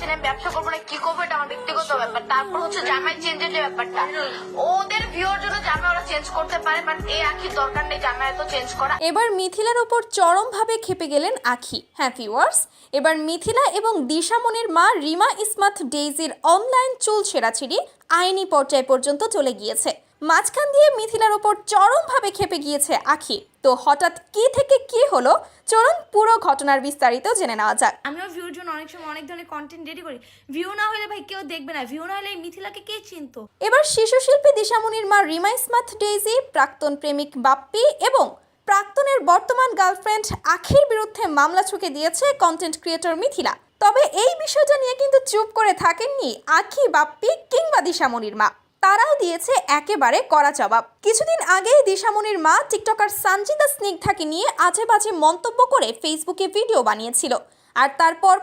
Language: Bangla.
পারছি না আমি ব্যবসা করব না, কি করব এটা আমার ব্যক্তিগত ব্যাপার। তারপর হচ্ছে জামাই চেঞ্জের যে ব্যাপারটা। ওদের ভিউর জন্য জামাই ওরা চেঞ্জ করতে পারে বাট এই আখির দরকার নেই, জামাই এত চেঞ্জ করা। এবার মিথিলার ওপর চরমভাবে খেপে গেলেন আখি। হ্যাঁ ভিউয়ার্স এবার মিথিলা এবং দিশামনির মা রিমা ইসমাত ডেইজির অনলাইন চুল ছেঁড়াছিড়ি আইনি পর্যায় পর্যন্ত চলে গিয়েছে। মাঝখান দিয়ে মিথিলার ওপর চরমভাবে খেপে গিয়েছে আখি। তো হঠাৎ কি থেকে কি হলো চলুন পুরো ঘটনার বিস্তারিত জেনে নেওয়া যাক। আমিও ভিউর জন্য অনেক সময় অনেক ধরনের কন্টেন্ট রেডি করি। ভিউ না হলে ভাই কেউ দেখবে না। ভিউ না হলে মিথিলাকে কে চিনতো? এবার শিশু শিল্পী দিশামনির মা রিমা ইসমাত ডেইজি প্রাক্তন প্রেমিক বাপ্পি এবং প্রাক্তনের বর্তমান গার্লফ্রেন্ড আখির বিরুদ্ধে মামলা ঠুকে দিয়েছে কন্টেন্ট ক্রিয়েটর মিথিলা। তবে এই বিষয়টা নিয়ে কিন্তু চুপ করে থাকেননি আখি বাপ্পি কিংবা দিশামনির মা। তারাও দিয়েছে একেবারে কড়া জবাব। কিছুদিন আগেই দিশামনির মা, টিকটকার সঞ্জিতা স্নিগ্ধাকে নিয়ে আজে বাজে মন্তব্য করে ফেসবুকে ভিডিও বানিয়েছিল। আর তারপর